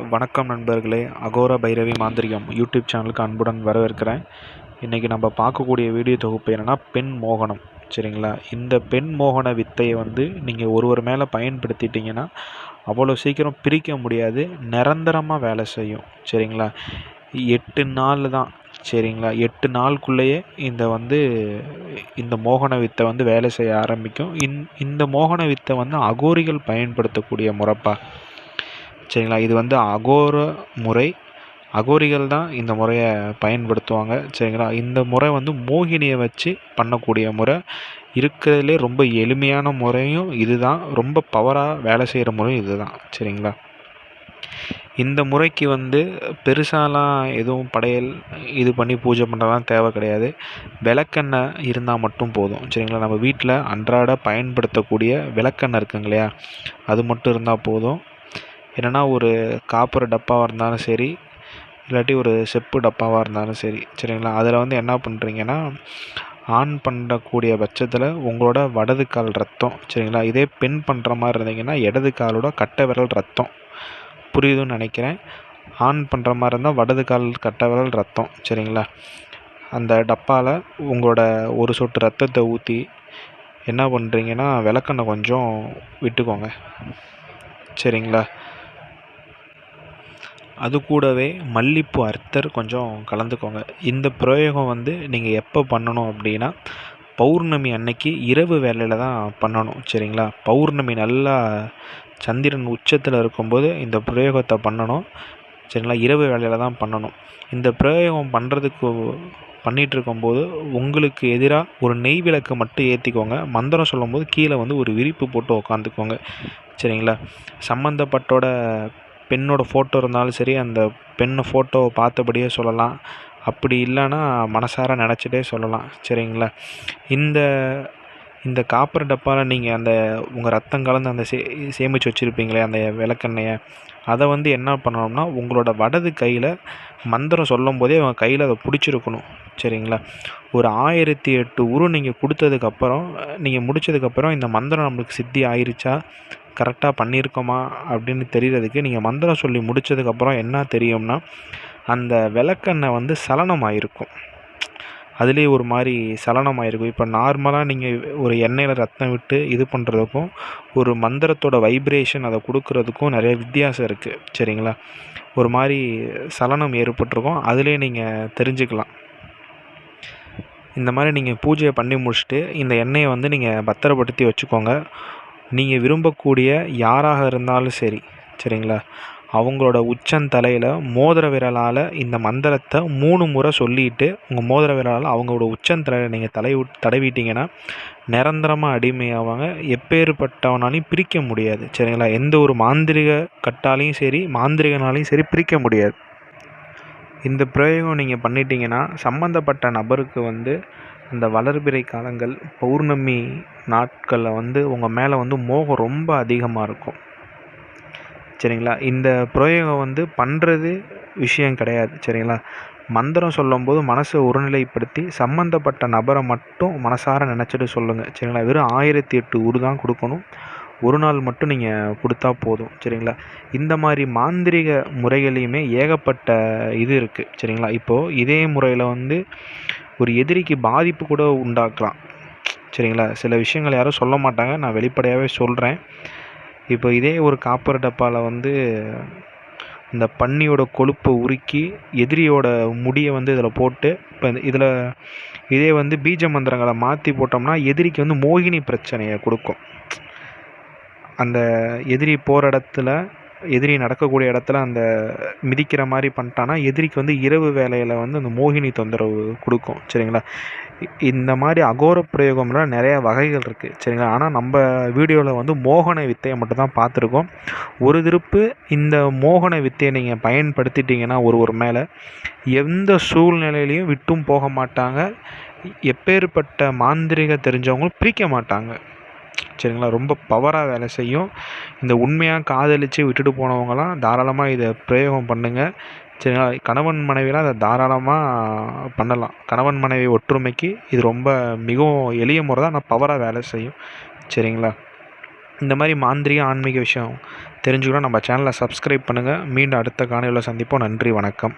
வணக்கம் நண்பர்களே அகோரா பைரவி மாந்திரிகம் யூடியூப் சேனலுக்கு அன்புடன் வரவேற்கிறேன். இன்றைக்கி நம்ம பார்க்கக்கூடிய வீடியோ தொகுப்பு என்னென்னா பெண் மோகனம் சரிங்களா? இந்த பெண் மோகன வித்தையை வந்து நீங்கள் ஒருவர் மேலே பயன்படுத்திட்டீங்கன்னா அவ்வளோ சீக்கிரம் பிரிக்க முடியாது நிரந்தரமாக வேலை செய்யும் சரிங்களா? எட்டு நாள் தான் சரிங்களா? எட்டு நாளுக்குள்ளேயே இந்த வந்து இந்த மோகன வித்தை வந்து வேலை செய்ய ஆரம்பிக்கும். இந் இந்த மோகன வித்தை வந்து அகோரிகள் பயன்படுத்தக்கூடிய முறைப்பா? சரிங்களா? இது வந்து அகோர முறை. அகோரிகள் தான் இந்த முறையை பயன்படுத்துவாங்க சரிங்களா? இந்த முறை வந்து மோகினியை வச்சு பண்ணக்கூடிய முறை. இருக்கிறதுலே ரொம்ப எளிமையான முறையும் இதுதான். ரொம்ப பவராக வேலை செய்கிற முறையும் இதுதான் சரிங்களா? இந்த முறைக்கு வந்து பெருசாலாம் எதுவும் படையல் இது பண்ணி பூஜை பண்ணுறதுலாம் தேவை கிடையாது. விளக்கெண்ணெய் இருந்தால் மட்டும் போதும் சரிங்களா? நம்ம வீட்டில் அன்றாட பயன்படுத்தக்கூடிய விளக்கெண்ணெய் இருக்குங்க இல்லையா? அது மட்டும் இருந்தால் போதும். என்னென்னா ஒரு காப்பர் டப்பாவாக இருந்தாலும் சரி இல்லாட்டி ஒரு செப்பு டப்பாவாக இருந்தாலும் சரி சரிங்களா? அதில் வந்து என்ன பண்ணுறீங்கன்னா ஆன் பண்ணக்கூடிய பட்சத்தில் உங்களோட வடது கால் ரத்தம் சரிங்களா? இதே பெண் பண்ணுற மாதிரி இருந்தீங்கன்னா இடது காலோட கட்டை விரல் ரத்தம். புரியுதுன்னு நினைக்கிறேன். ஆன் பண்ணுற மாதிரி இருந்தால் வடது கால் கட்டை விரல் ரத்தம் சரிங்களா? அந்த டப்பாவில் உங்களோட ஒரு சொட்டு ரத்தத்தை ஊற்றி என்ன பண்ணுறீங்கன்னா விளக்கெண்ணெய் கொஞ்சம் விட்டுக்கோங்க. சரிங்களா? அது கூடவே மல்லிப்பூ அர்த்தர் கொஞ்சம் கலந்துக்கோங்க. இந்த பிரயோகம் வந்து நீங்கள் எப்போ பண்ணணும் அப்படின்னா பௌர்ணமி அன்னைக்கு இரவு வேலையில் தான் பண்ணணும் சரிங்களா? பௌர்ணமி நல்லா சந்திரன் உச்சத்தில் இருக்கும்போது இந்த பிரயோகத்தை பண்ணணும் சரிங்களா? இரவு வேலையில் தான் பண்ணணும். இந்த பிரயோகம் பண்ணுறதுக்கு பண்ணிகிட்டு இருக்கும்போது உங்களுக்கு எதிராக ஒரு நெய் விளக்கு மட்டும் ஏற்றிக்கோங்க மந்திரம் சொல்லும்போது கீழே வந்து ஒரு விரிப்பு போட்டு உக்காந்துக்கோங்க சரிங்களா? சம்மந்தப்பட்டோட பெண்ணோட ஃபோட்டோ இருந்தாலும் சரி அந்த பெண்ணை ஃபோட்டோவை பார்த்தபடியே சொல்லலாம். அப்படி இல்லைன்னா மனசார நினச்சிட்டே சொல்லலாம். சரிங்களா? இந்த இந்த காப்பர் டப்பாவில் நீங்கள் அந்த உங்கள் ரத்தம் கலந்து அந்த சே சேமித்து வச்சுருப்பீங்களே அந்த விளக்கெண்ணெயை அதை வந்து என்ன பண்ணணும்னா உங்களோட வடது கையில் மந்திரம் சொல்லும் போதே அவங்க கையில் அதை பிடிச்சிருக்கணும். சரிங்களா? ஒரு ஆயிரத்தி எட்டு உரு நீங்கள் கொடுத்ததுக்கப்புறம் நீங்கள் முடித்ததுக்கப்புறம் இந்த மந்திரம் நம்மளுக்கு சித்தி ஆயிருச்சா? கரெக்டாக பண்ணியிருக்கோமா அப்படின்னு தெரியறதுக்கு நீங்கள் மந்திரம் சொல்லி முடித்ததுக்கப்புறம் என்ன தெரியும்னா அந்த விளக்கெண்ணெய் வந்து சலனமாயிருக்கும் அதுலேயே ஒரு மாதிரி சலனமாயிருக்கும். இப்போ நார்மலாக நீங்கள் ஒரு எண்ணெயில் ரத்தம் விட்டு இது பண்ணுறதுக்கும் ஒரு மந்திரத்தோட வைப்ரேஷன் அதை கொடுக்குறதுக்கும் நிறைய வித்தியாசம் இருக்குது சரிங்களா? ஒரு மாதிரி சலனம் ஏற்பட்டிருக்கும். அதுலேயே நீங்கள் தெரிஞ்சுக்கலாம். இந்த மாதிரி நீங்கள் பூஜையை பண்ணி முடிச்சுட்டு இந்த எண்ணெயை வந்து நீங்கள் பத்திரப்படுத்தி வச்சுக்கோங்க. நீங்கள் விரும்பக்கூடிய யாராக இருந்தாலும் சரி சரிங்களா? அவங்களோட உச்சந்தலையில் மோதிர விரலால் இந்த மந்திரத்தை மூணு முறை சொல்லிட்டு உங்கள் மோதிர விரலால் அவங்களோட உச்சந்தலையில் நீங்கள் தலை தடவிட்டிங்கன்னா நிரந்தரமாக அடிமையாவாங்க. எப்பேற்பட்டவனாலையும் பிரிக்க முடியாது. சரிங்களா? எந்த ஒரு மாந்திரிக கட்டாலையும் சரி மாந்திரிகனாலையும் சரி பிரிக்க முடியாது. இந்த பிரயோகம் நீங்கள் பண்ணிட்டீங்கன்னா சம்மந்தப்பட்ட நபருக்கு வந்து அந்த வளர்பிறை காலங்கள் பௌர்ணமி நாட்களில் வந்து உங்கள் மேலே வந்து மோகம் ரொம்ப அதிகமாக இருக்கும். சரிங்களா? இந்த பிரயோகம் வந்து பண்ணுறது விஷயம் கிடையாது சரிங்களா? மந்திரம் சொல்லும்போது மனசை ஒருநிலைப்படுத்தி சம்மந்தப்பட்ட நபரை மட்டும் மனசார நினச்சிட்டு சொல்லுங்கள் சரிங்களா? வெறும் ஆயிரத்தி எட்டு உரு தான் கொடுக்கணும். ஒரு நாள் மட்டும் நீங்கள் கொடுத்தா போதும் சரிங்களா? இந்த மாதிரி மாந்திரிக முறைகளையுமே ஏகப்பட்ட இது இருக்குது சரிங்களா? இப்போது இதே முறையில் வந்து ஒரு எதிரிக்கு பாதிப்பு கூட உண்டாக்கலாம் சரிங்களா? சில விஷயங்கள் யாரும் சொல்ல மாட்டாங்க. நான் வெளிப்படையாகவே சொல்கிறேன் இப்போ இதே ஒரு காப்பர் டப்பாவில் வந்து இந்த பன்னியோட கொழுப்பை உருக்கி எதிரியோட முடியை வந்து இதில் போட்டு இப்போ இதில் இதே வந்து பீஜ மந்திரங்களை மாற்றி போட்டோம்னா எதிரிக்கு வந்து மோகினி பிரச்சனையை கொடுக்கும். அந்த எதிரி போகிற இடத்துல எதிரி நடக்கக்கூடிய இடத்துல அந்த மிதிக்கிற மாதிரி பண்ணிட்டான்னா எதிரிக்கு வந்து இரவு வேலையில் வந்து அந்த மோகினி தொந்தரவு கொடுக்கும் சரிங்களா? இந்த மாதிரி அகோர பிரயோகம்லாம் நிறைய வகைகள் இருக்குது சரிங்களா? ஆனால் நம்ம வீடியோவில் வந்து மோகன வித்தையை மட்டும்தான் பார்த்துருக்கோம். ஒரு திருப்பு இந்த மோகன வித்தையை நீங்கள் பயன்படுத்திட்டீங்கன்னா ஒரு ஒரு மேலே எந்த சூழ்நிலையிலையும் விட்டும் போக மாட்டாங்க. எப்பேற்பட்ட மாந்திரிக தெரிஞ்சவங்களும் பிரிக்க மாட்டாங்க. சரிங்களா ரொம்ப பவராக வேலை செய்யும். இந்த உண்மையாக காதலித்து விட்டுட்டு போனவங்களாம் தாராளமாக இதை பிரயோகம் பண்ணுங்கள் சரிங்களா? கணவன் மனைவிலாம் அதை தாராளமாக பண்ணலாம். கணவன் மனைவி ஒற்றுமைக்கு இது ரொம்ப மிகவும் எளிய முறை தான். ஆனால் பவராக வேலை செய்யும். சரிங்களா? இந்த மாதிரி மாந்திரிக ஆன்மீக விஷயம் தெரிஞ்சுக்கணும் நம்ம சேனலை சப்ஸ்கிரைப் பண்ணுங்கள் மீண்டும் அடுத்த காணொலியில் சந்திப்போம். நன்றி வணக்கம்.